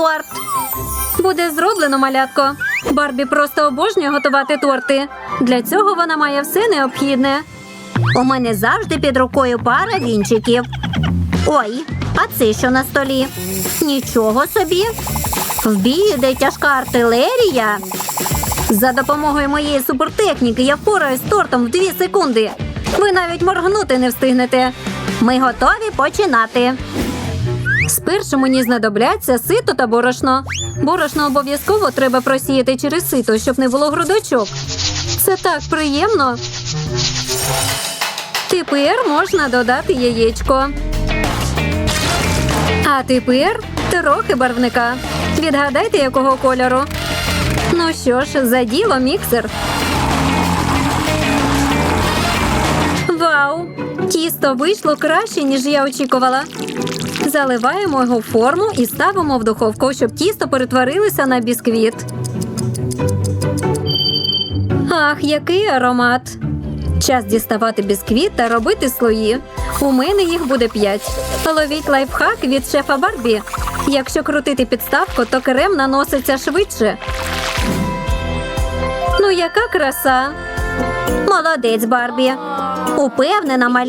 торт. Буде зроблено, малятко. Барбі просто обожнює готувати торти. Для цього вона має все необхідне. У мене завжди під рукою пара вінчиків. Ой, а це що на столі? Нічого собі. В бій йде тяжка артилерія. За допомогою моєї супертехніки я впораюсь з тортом в дві секунди. Ви навіть моргнути не встигнете. Ми готові починати. Спершу мені знадобляться сито та борошно. Борошно обов'язково треба просіяти через сито, щоб не було грудочок. Це так приємно. Тепер можна додати яєчко. А тепер трохи барвника. Відгадайте, якого кольору. Ну що ж, за діло міксер. Вау! Тісто вийшло краще, ніж я очікувала. Заливаємо його в форму і ставимо в духовку, щоб тісто перетворилося на бісквіт. Ах, який аромат! Час діставати бісквіт та робити слої. У мене їх буде п'ять. Ловіть лайфхак від шефа Барбі. Якщо крутити підставку, то крем наноситься швидше. Ну, яка краса! Молодець, Барбі. Упевнена, маля.